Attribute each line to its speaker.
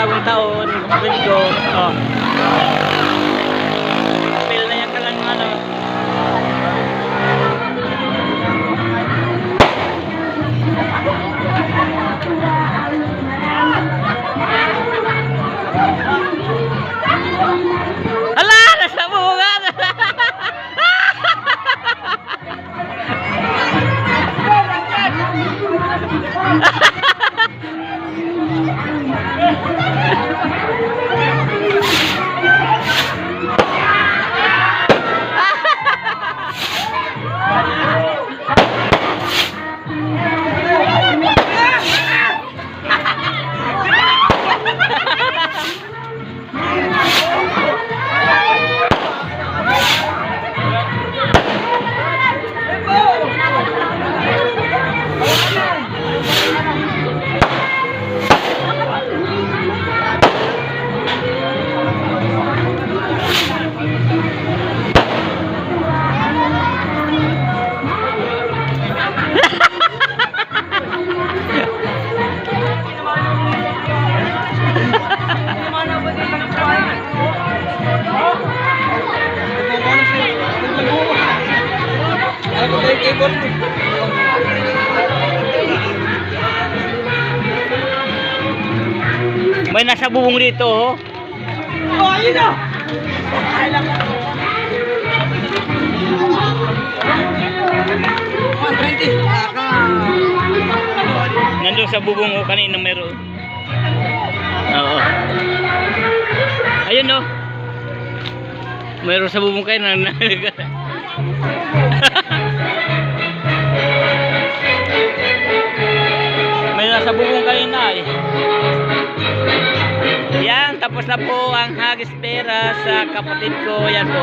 Speaker 1: bagong taon. Winko. Oh. Papel na yan ka lang ano. Hala! Nasa bunga! May nasa bubong dito, oh.
Speaker 2: Oh, ayun na! Twenty. Aka.
Speaker 1: Nandun sa bubong ko kanina meron. Oo. Ayun no. Meron sa bubong kayo na May eh. Yan, tapos na po ang hagis pera sa kapatid ko. Yan po.